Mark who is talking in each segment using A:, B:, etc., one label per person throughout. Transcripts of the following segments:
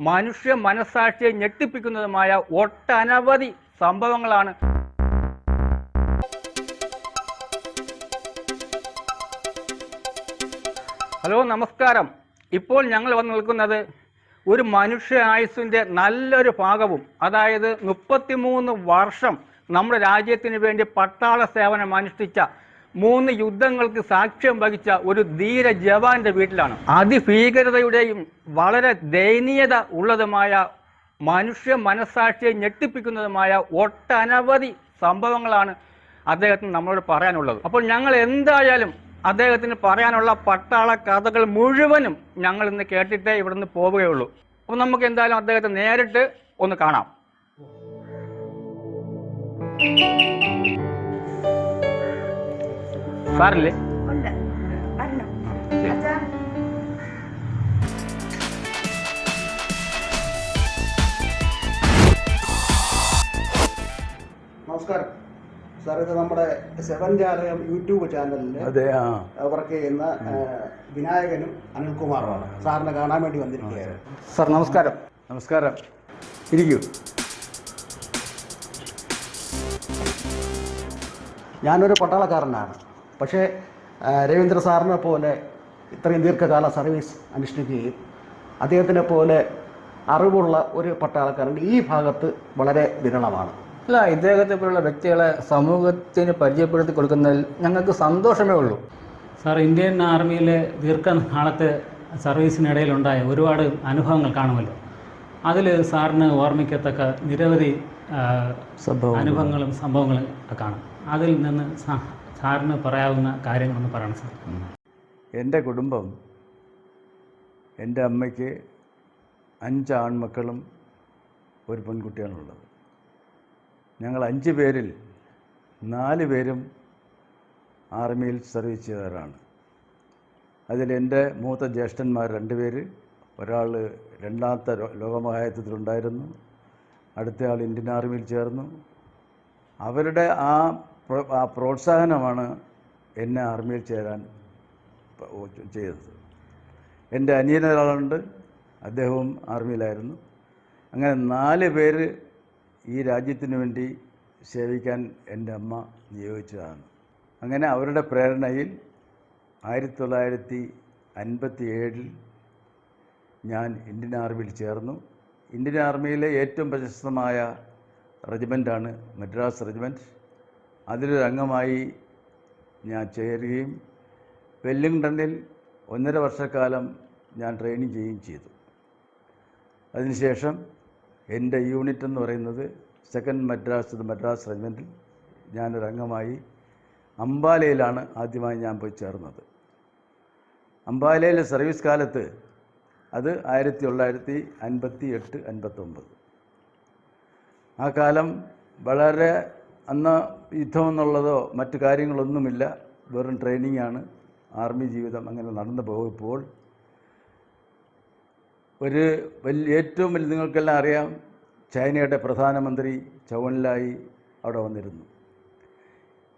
A: മനുഷ്യ മനസാക്ഷിയെ ഞെട്ടിപ്പിക്കുന്നതുമായ ഒട്ടനവധി സംഭവങ്ങളാണ്. ഹലോ നമസ്കാരം. ഇപ്പോൾ ഞങ്ങൾ വന്ന് നിൽക്കുന്നത് ഒരു മനുഷ്യ ആയുസിന്റെ നല്ലൊരു ഭാഗവും അതായത് മുപ്പത്തിമൂന്ന് വർഷം നമ്മുടെ രാജ്യത്തിന് വേണ്ടി പട്ടാള സേവനം അനുഷ്ഠിച്ച മൂന്ന് യുദ്ധങ്ങൾക്ക് സാക്ഷ്യം വഹിച്ച ഒരു ധീര ജവാന്റെ വീട്ടിലാണ്. അതിഭീകരതയുടെയും വളരെ ദയനീയത ഉള്ളതുമായ മനുഷ്യ മനസാക്ഷിയെ ഞെട്ടിപ്പിക്കുന്നതുമായ ഒട്ടനവധി സംഭവങ്ങളാണ് അദ്ദേഹത്തിന് നമ്മളോട് പറയാനുള്ളത്. അപ്പോൾ ഞങ്ങൾ എന്തായാലും അദ്ദേഹത്തിന് പറയാനുള്ള പട്ടാള കഥകൾ മുഴുവനും ഞങ്ങൾ ഇന്ന് കേട്ടിട്ടേ ഇവിടുന്ന് പോവുകയുള്ളൂ. അപ്പോൾ നമുക്ക് എന്തായാലും അദ്ദേഹത്തെ നേരിട്ട് ഒന്ന് കാണാം. സാറില്ലേ?
B: നമസ്കാരം. സാർ ഇത് നമ്മുടെ സെവൻ ജാലകം യൂട്യൂബ് ചാനലിൽ
C: അതെ ആ.
B: വർക്ക് ചെയ്യുന്ന വിനായകനും അനിൽകുമാറുമാണ്. സാറിനെ കാണാൻ വേണ്ടി വന്നിരിക്കുകയാണ്.
A: സാർ നമസ്കാരം.
C: നമസ്കാരം. ഇരിക്കൂ.
B: ഞാനൊരു പട്ടാളക്കാരനാണ്. പക്ഷേ രവീന്ദ്ര സാറിനെ പോലെ ഇത്രയും ദീർഘകാല സർവീസ് അനുഷ്ഠിക്കുകയും അദ്ദേഹത്തിനെ പോലെ അറിവുള്ള ഒരു പട്ടാളക്കാരൻ ഈ ഭാഗത്ത് വളരെ വിരളമാണ്.
A: അല്ല ഇദ്ദേഹത്തെ പോലുള്ള വ്യക്തികളെ സമൂഹത്തിന് പരിചയപ്പെടുത്തി കൊടുക്കുന്നതിൽ ഞങ്ങൾക്ക് സന്തോഷമേ ഉള്ളൂ.
D: സാർ ഇന്ത്യൻ ആർമിയിലെ ദീർഘനാളത്തെ സർവീസിനിടയിലുണ്ടായ ഒരുപാട് അനുഭവങ്ങൾ കാണുമല്ലോ. അതിൽ സാറിന് ഓർമ്മിക്കത്തക്ക നിരവധി അനുഭവങ്ങളും സംഭവങ്ങളും ഒക്കെ കാണും. അതിൽ നിന്ന് സാ- സാറിന് പറയാവുന്ന കാര്യങ്ങളൊന്ന് പറയണം സാർ
C: എന്റെ കുടുംബം എന്റെ അമ്മയ്ക്ക് അഞ്ച് ആൺമക്കളും ഒരു പെൺകുട്ടിയാണുള്ളത് ഞങ്ങൾ അഞ്ച് പേരിൽ നാല് പേരും ആർമിയിൽ സർവീസ് ചെയ്തവരാണ്. അതിൽ എന്റെ മൂത്ത ജ്യേഷ്ഠന്മാർ രണ്ട് പേര് ഒരാൾ രണ്ടാമത്തെ ലോകമഹായുദ്ധത്തിലുണ്ടായിരുന്നു അടുത്തയാൾ ഇന്ത്യൻ ആർമിയിൽ ചേർന്നു. അവരുടെ ആ ആ പ്രോത്സാഹനമാണ് എന്നെ ആർമിയിൽ ചേരാൻ ചെയ്തത്. എന്റെ അനിയൻ ഒരാളുണ്ട് അദ്ദേഹവും ആർമിയിലായിരുന്നു. അങ്ങനെ നാല് പേര് ഈ രാജ്യത്തിന് വേണ്ടി സേവിക്കാൻ എന്റെ അമ്മ നിയോഗിച്ചതാണ്. അങ്ങനെ അവരുടെ പ്രേരണയിൽ ആയിരത്തി തൊള്ളായിരത്തി അൻപത്തി ഏഴിൽ ഞാൻ ഇന്ത്യൻ ആർമിയിൽ ചേർന്നു. ഇന്ത്യൻ ആർമിയിലെ ഏറ്റവും പ്രശസ്തമായ റെജിമെന്റാണ് മദ്രാസ് റെജിമെന്റ് അതിലൊരു അംഗമായി ഞാൻ ചേരുകയും വെല്ലിംഗ്ടണിൽ ഒന്നര വർഷക്കാലം ഞാൻ ട്രെയിനിങ് ചെയ്യുകയും ചെയ്തു. അതിനുശേഷം എന്റെ യൂണിറ്റ് എന്ന് പറയുന്നത് സെക്കൻഡ് മദ്രാസ് മദ്രാസ് റെജിമെന്റിൽ ഞാനൊരു അംഗമായി അംബാലയിലാണ് ആദ്യമായി ഞാൻ പോയി ചേർന്നത്. അംബാലയിലെ സർവീസ് കാലത്ത് അത് ആയിരത്തി തൊള്ളായിരത്തി അൻപത്തി എട്ട് അൻപത്തൊമ്പത്. ആ കാലം വളരെ അന്ന് യുദ്ധമെന്നുള്ളതോ മറ്റു കാര്യങ്ങളൊന്നുമില്ല. വെറും ട്രെയിനിങ് ആണ് ആർമി ജീവിതം അങ്ങനെ നടന്നു പോകുമ്പോൾ ഒരു വലിയ ഏറ്റവും വലിയ നിങ്ങൾക്കെല്ലാം അറിയാം ചൈനയുടെ പ്രധാനമന്ത്രി ചൗവൻലായി അവിടെ വന്നിരുന്നു.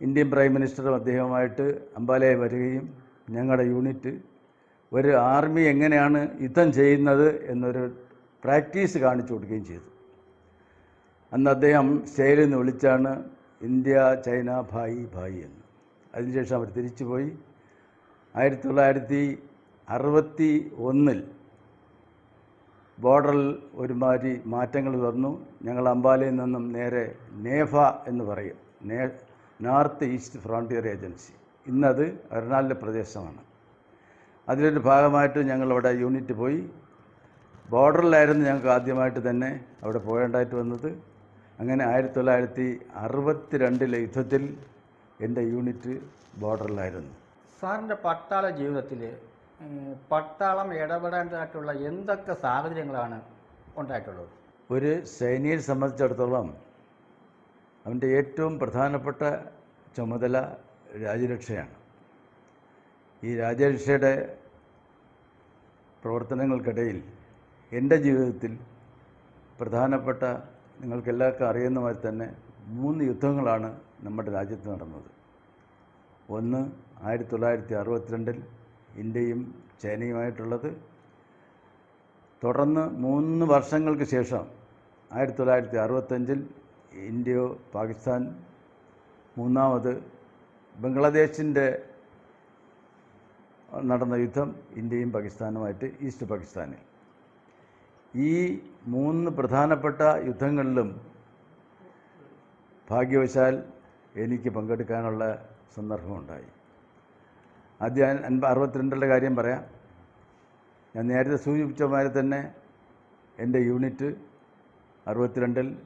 C: ഇന്ത്യൻ പ്രൈം മിനിസ്റ്ററും അദ്ദേഹവുമായിട്ട് അംബാലയെ വരികയും ഞങ്ങളുടെ യൂണിറ്റ് ഒരു ആർമി എങ്ങനെയാണ് യുദ്ധം ചെയ്യുന്നത് എന്നൊരു പ്രാക്ടീസ് കാണിച്ചു കൊടുക്കുകയും ചെയ്തു. അന്ന് അദ്ദേഹം സ്റ്റേലിൽ നിന്ന് വിളിച്ചാണ് ഇന്ത്യ ചൈന ഭായി ഭായി എന്ന്. അതിനുശേഷം അവർ തിരിച്ചുപോയി. ആയിരത്തി തൊള്ളായിരത്തി അറുപത്തി ഒന്നിൽ ബോർഡറിൽ ഒരുമാതിരി മാറ്റങ്ങൾ വന്നു. ഞങ്ങൾ അംബാലയിൽ നിന്നും നേരെ നേഫ എന്ന് പറയും. നേ നോർത്ത് ഈസ്റ്റ് ഫ്രോണ്ടിയർ ഏജൻസി. ഇന്നത് അരുണാചൽ പ്രദേശമാണ്. അതിലൊരു ഭാഗമായിട്ട് ഞങ്ങളവിടെ യൂണിറ്റ് പോയി. ബോർഡറിലായിരുന്നു ഞങ്ങൾക്ക് ആദ്യമായിട്ട് തന്നെ അവിടെ പോകേണ്ടതായിട്ട് വന്നത്. അങ്ങനെ ആയിരത്തി തൊള്ളായിരത്തി അറുപത്തി രണ്ടിലെ യുദ്ധത്തിൽ എന്റെ യൂണിറ്റ് ബോർഡറിലായിരുന്നു.
A: സാറിന്റെ പട്ടാള ജീവിതത്തിൽ പട്ടാളം ഇടപെടേണ്ടതായിട്ടുള്ള എന്തൊക്കെ സാഹചര്യങ്ങളാണ് ഉണ്ടായിട്ടുള്ളത്?
C: ഒരു സൈനികനെ സംബന്ധിച്ചിടത്തോളം അവന്റെ ഏറ്റവും പ്രധാനപ്പെട്ട ചുമതല രാജ്യരക്ഷയാണ്. ഈ രാജ്യരക്ഷയുടെ പ്രവർത്തനങ്ങൾക്കിടയിൽ എന്റെ ജീവിതത്തിൽ പ്രധാനപ്പെട്ട നിങ്ങൾക്കെല്ലാവർക്കും അറിയുന്ന മാതിരി തന്നെ മൂന്ന് യുദ്ധങ്ങളാണ് നമ്മുടെ രാജ്യത്ത് നടന്നത്. ഒന്ന് ആയിരത്തി തൊള്ളായിരത്തി അറുപത്തിരണ്ടിൽ ഇന്ത്യയും ചൈനയുമായിട്ടുള്ളത്. തുടർന്ന് മൂന്ന് വർഷങ്ങൾക്ക് ശേഷം ആയിരത്തി തൊള്ളായിരത്തി അറുപത്തഞ്ചിൽ ഇന്ത്യയോ പാകിസ്ഥാൻ മൂന്നാമത് ബംഗ്ലാദേശിന്റെ നടന്ന യുദ്ധം ഇന്ത്യയും പാകിസ്ഥാനുമായിട്ട് ഈസ്റ്റ് പാകിസ്ഥാനിൽ ഈ മൂന്ന് പ്രധാനപ്പെട്ട യുദ്ധങ്ങളിലും ഭാഗ്യവശാൽ എനിക്ക് പങ്കെടുക്കാനുള്ള സന്ദർഭമുണ്ടായി. ആദ്യം അൻപ അറുപത്തിരണ്ടിലെ കാര്യം പറയാം. ഞാൻ നേരത്തെ സൂചിപ്പിച്ച മാതിരി തന്നെ എന്റെ യൂണിറ്റ് അറുപത്തിരണ്ടിൽ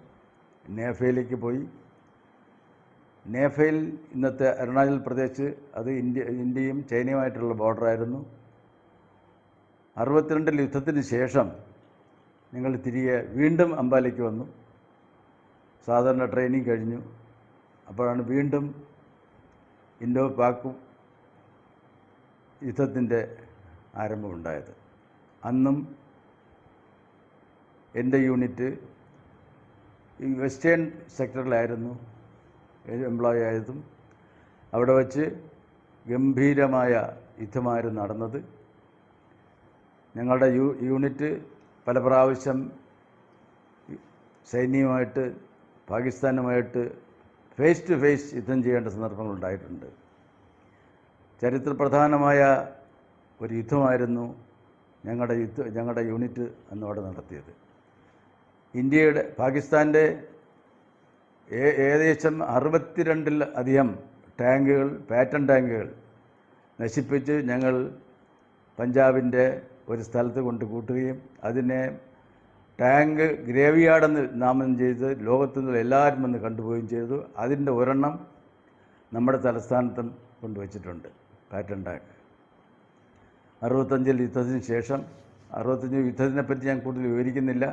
C: നേഫയിലേക്ക് പോയി. നേഫയിൽ ഇന്നത്തെ അരുണാചൽ പ്രദേശ് അത് ഇന്ത്യ ഇന്ത്യയും ചൈനയുമായിട്ടുള്ള ബോർഡറായിരുന്നു അറുപത്തിരണ്ടിൽ യുദ്ധത്തിന് ശേഷം ഞങ്ങൾ തിരികെ വീണ്ടും അംബാലയ്ക്ക് വന്നു. സാധാരണ ട്രെയിനിങ് കഴിഞ്ഞു. അപ്പോഴാണ് വീണ്ടും ഇൻഡോ പാക്കും യുദ്ധത്തിന്റെ ആരംഭമുണ്ടായത് അന്നും എന്റെ യൂണിറ്റ് ഈ വെസ്റ്റേൺ സെക്ടറിലായിരുന്നു. എംപ്ലോയി ആയതും അവിടെ വച്ച് ഗംഭീരമായ യുദ്ധമായിരുന്നു നടന്നത്. ഞങ്ങളുടെ യു യൂണിറ്റ് പല പ്രാവശ്യം സൈന്യവുമായിട്ട് പാകിസ്ഥാനുമായിട്ട് ഫേസ് ടു ഫേസ് യുദ്ധം ചെയ്യേണ്ട സന്ദർഭങ്ങളുണ്ടായിട്ടുണ്ട്. ചരിത്രപ്രധാനമായ ഒരു യുദ്ധമായിരുന്നു ഞങ്ങളുടെ യുദ്ധ ഞങ്ങളുടെ യൂണിറ്റ് അന്ന് അവിടെ നടത്തിയത്. ഇന്ത്യയുടെ പാകിസ്ഥാന്റെ ഏകദേശം അറുപത്തിരണ്ടിൽ അധികം ടാങ്കുകൾ പാറ്റൺ ടാങ്കുകൾ നശിപ്പിച്ച് ഞങ്ങൾ പഞ്ചാബിന്റെ ഒരു സ്ഥലത്ത് കൊണ്ട് കൂട്ടുകയും അതിനെ ടാങ്ക് ഗ്രേവിയാർഡെന്ന് നാമം ചെയ്ത് ലോകത്തു നിന്ന് എല്ലാവരും വന്ന് കണ്ടുപോവുകയും ചെയ്തു. അതിന്റെ ഒരെണ്ണം നമ്മുടെ തലസ്ഥാനത്തും കൊണ്ടുവച്ചിട്ടുണ്ട് പാറ്റൺ ടാങ്ക് അറുപത്തഞ്ചിൽ യുദ്ധത്തിന് ശേഷം അറുപത്തഞ്ച് യുദ്ധത്തിനെപ്പറ്റി ഞാൻ കൂടുതൽ വിവരിക്കുന്നില്ല.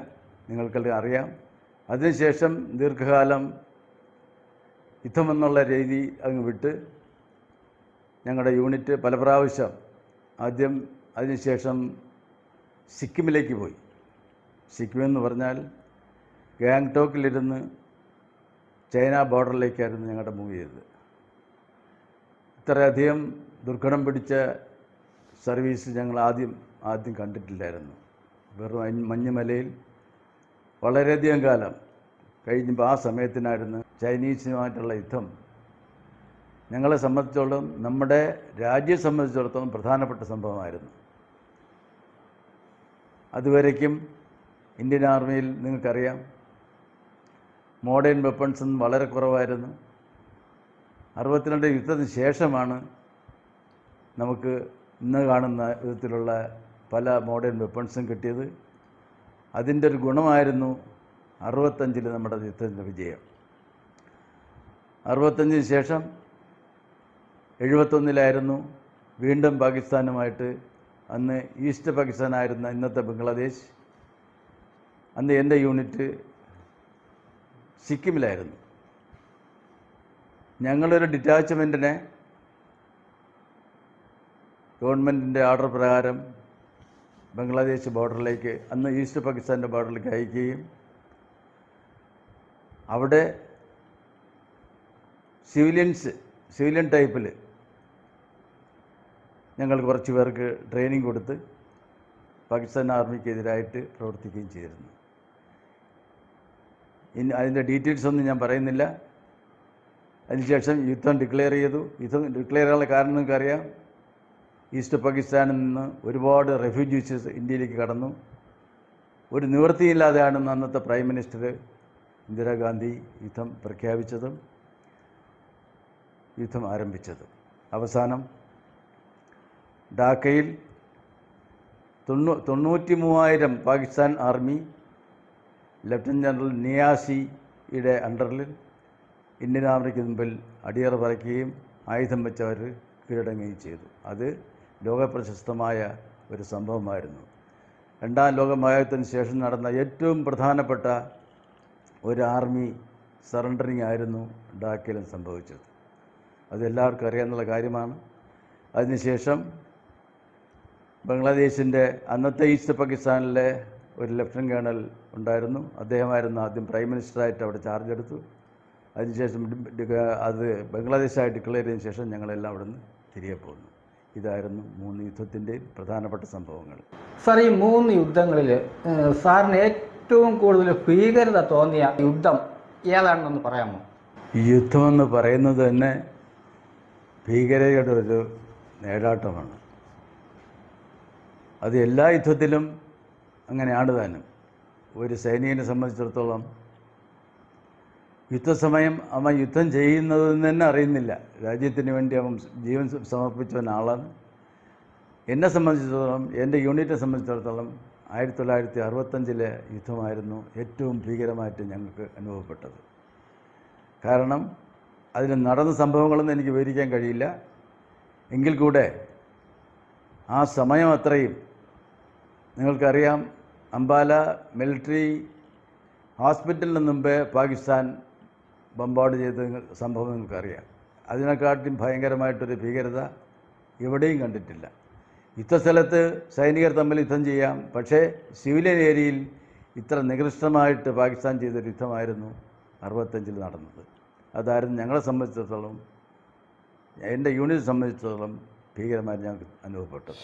C: നിങ്ങൾക്കെല്ലാം അറിയാം. അതിനുശേഷം ദീർഘകാലം യുദ്ധമെന്നുള്ള രീതി അങ്ങ് വിട്ട് ഞങ്ങളുടെ യൂണിറ്റ് പല പ്രാവശ്യം ആദ്യം അതിനുശേഷം സിക്കിമിലേക്ക് പോയി. സിക്കിം എന്ന് പറഞ്ഞാൽ ഗാങ്ടോക്കിലിരുന്ന് ചൈന ബോർഡറിലേക്കായിരുന്നു ഞങ്ങളുടെ മൂവ് ചെയ്തത്. ഇത്രയധികം ദുർഘടം പിടിച്ച സർവീസ് ഞങ്ങൾ ആദ്യം ആദ്യം കണ്ടിട്ടില്ലായിരുന്നു. വെറും മഞ്ഞുമലയിൽ വളരെയധികം കാലം കഴിഞ്ഞപ്പോൾ ആ സമയത്തിനായിരുന്നു ചൈനീസുമായിട്ടുള്ള യുദ്ധം ഞങ്ങളെ സംബന്ധിച്ചോളം നമ്മുടെ രാജ്യം സംബന്ധിച്ചിടത്തോളം പ്രധാനപ്പെട്ട സംഭവമായിരുന്നു. അതുവരയ്ക്കും ഇന്ത്യൻ ആർമിയിൽ നിങ്ങൾക്കറിയാം മോഡേൺ വെപ്പൺസും വളരെ കുറവായിരുന്നു. അറുപത്തിരണ്ട് യുദ്ധത്തിന് ശേഷമാണ് നമുക്ക് ഇന്ന് കാണുന്ന വിധത്തിലുള്ള പല മോഡേൺ വെപ്പൺസും കിട്ടിയത്. അതിന്റെ ഒരു ഗുണമായിരുന്നു അറുപത്തഞ്ചിൽ നമ്മുടെ യുദ്ധത്തിന്റെ വിജയം. അറുപത്തഞ്ചിന് ശേഷം എഴുപത്തൊന്നിലായിരുന്നു. വീണ്ടും പാകിസ്ഥാനുമായിട്ട് അന്ന് ഈസ്റ്റ് പാകിസ്ഥാനായിരുന്ന ഇന്നത്തെ ബംഗ്ലാദേശ്. അന്ന് എന്റെ യൂണിറ്റ് സിക്കിമിലായിരുന്നു. ഞങ്ങളൊരു ഡിറ്റാച്ച്മെന്റിനെ ഗവൺമെന്റിന്റെ ഓർഡർ പ്രകാരം ബംഗ്ലാദേശ് ബോർഡറിലേക്ക് അന്ന് ഈസ്റ്റ് പാകിസ്ഥാന്റെ ബോർഡറിലേക്ക് അയക്കുകയും അവിടെ സിവിലിയൻസ് സിവിലിയൻ ടൈപ്പിൽ ഞങ്ങൾ കുറച്ച് പേർക്ക് ട്രെയിനിങ് കൊടുത്ത് പാകിസ്ഥാൻ ആർമിക്കെതിരായിട്ട് പ്രവർത്തിക്കുകയും ചെയ്തിരുന്നു. ഇനി അതിന്റെ ഡീറ്റെയിൽസ് ഒന്നും ഞാൻ പറയുന്നില്ല. അതിനുശേഷം യുദ്ധം ഡിക്ലെയർ ചെയ്തു. യുദ്ധം ഡിക്ലെയർ ചെയ്യാനുള്ള കാരണം നിങ്ങൾക്കറിയാം. ഈസ്റ്റ് പാകിസ്ഥാനിൽ നിന്ന് ഒരുപാട് റെഫ്യൂജീസ് ഇന്ത്യയിലേക്ക് കടന്നു. ഒരു നിവൃത്തിയില്ലാതെയാണ് അന്നത്തെ പ്രൈം മിനിസ്റ്റർ ഇന്ദിരാഗാന്ധി യുദ്ധം പ്രഖ്യാപിച്ചതും യുദ്ധം ആരംഭിച്ചതും. അവസാനം ഡാക്കയിൽ തൊണ്ണൂ തൊണ്ണൂറ്റി മൂവായിരം പാകിസ്ഥാൻ ആർമി ലഫ്റ്റനന്റ് ജനറൽ നിയാസിയുടെ അണ്ടറിൽ ഇന്ത്യൻ ആർമിക്ക് മുമ്പിൽ അടിയറ പറയ്ക്കുകയും ആയുധം വെച്ചവർ കീഴടങ്ങുകയും ചെയ്തു. അത് ലോകപ്രശസ്തമായ ഒരു സംഭവമായിരുന്നു. രണ്ടാം ലോക മഹായുദ്ധത്തിന് ശേഷം നടന്ന ഏറ്റവും പ്രധാനപ്പെട്ട ഒരു ആർമി സറണ്ടറിങ് ആയിരുന്നു ഡാക്കയിലും സംഭവിച്ചത്. അത് എല്ലാവർക്കും അറിയാവുന്ന കാര്യമാണ്. അതിനുശേഷം ബംഗ്ലാദേശിന്റെ അന്നത്തെ ഈസ്റ്റ് പാകിസ്ഥാനിലെ ഒരു ലഫ്റ്റനന്റ് കേണൽ ഉണ്ടായിരുന്നു. അദ്ദേഹമായിരുന്നു ആദ്യം പ്രൈം മിനിസ്റ്ററായിട്ട് അവിടെ ചാർജ് എടുത്തു. അതിനുശേഷം അത് ബംഗ്ലാദേശായി ഡിക്ലെയർ ചെയ്തതിന് ശേഷം ഞങ്ങളെല്ലാം അവിടെ നിന്ന് തിരികെ പോന്നു. ഇതായിരുന്നു മൂന്ന് യുദ്ധത്തിന്റെയും പ്രധാനപ്പെട്ട സംഭവങ്ങൾ.
A: സാർ ഈ മൂന്ന് യുദ്ധങ്ങളിൽ സാറിന് ഏറ്റവും കൂടുതൽ ഭീകരത തോന്നിയ യുദ്ധം ഏതാണെന്നൊന്ന് പറയാമോ?
C: ഈ യുദ്ധമെന്ന് പറയുന്നത് തന്നെ ഭീകരതയുടെ ഒരു നേടാട്ടമാണ് അത് എല്ലാ യുദ്ധത്തിലും അങ്ങനെയാണ് താനും ഒരു സൈനികനെ സംബന്ധിച്ചിടത്തോളം യുദ്ധസമയം അവൻ യുദ്ധം ചെയ്യുന്നതെന്ന് തന്നെ അറിയുന്നില്ല. രാജ്യത്തിന് വേണ്ടി അവൻ ജീവൻ സമർപ്പിച്ച ആളാണ്. എന്നെ സംബന്ധിച്ചിടത്തോളം എന്റെ യൂണിറ്റിനെ സംബന്ധിച്ചിടത്തോളം ആയിരത്തി തൊള്ളായിരത്തി അറുപത്തഞ്ചിലെ യുദ്ധമായിരുന്നു ഏറ്റവും ഭീകരമായിട്ട് ഞങ്ങൾക്ക് അനുഭവപ്പെട്ടത്. കാരണം അതിൽ നടന്ന സംഭവങ്ങളൊന്നും എനിക്ക് വിവരിക്കാൻ കഴിയില്ല. എങ്കിൽ കൂടെ ആ സമയം അത്രയും നിങ്ങൾക്കറിയാം അംബാല മിലിറ്ററി ഹോസ്പിറ്റലിന് മുമ്പേ പാകിസ്ഥാൻ ബംബാർഡ് ചെയ്ത സംഭവം നിങ്ങൾക്കറിയാം. അതിനെക്കാട്ടും ഭയങ്കരമായിട്ടൊരു ഭീകരത എവിടെയും കണ്ടിട്ടില്ല. യുദ്ധസ്ഥലത്ത് സൈനികർ തമ്മിൽ യുദ്ധം ചെയ്യാം. പക്ഷേ സിവിലിയൻ ഏരിയയിൽ ഇത്ര നികൃഷ്ടമായിട്ട് പാകിസ്ഥാൻ ചെയ്തൊരു യുദ്ധമായിരുന്നു അറുപത്തഞ്ചിൽ നടന്നത്. അതായിരുന്നു ഞങ്ങളെ സംബന്ധിച്ചിടത്തോളം എന്റെ യൂണിറ്റ് സംബന്ധിച്ചിടത്തോളം ഭീകരമായി ഞങ്ങൾക്ക് അനുഭവപ്പെട്ടത്.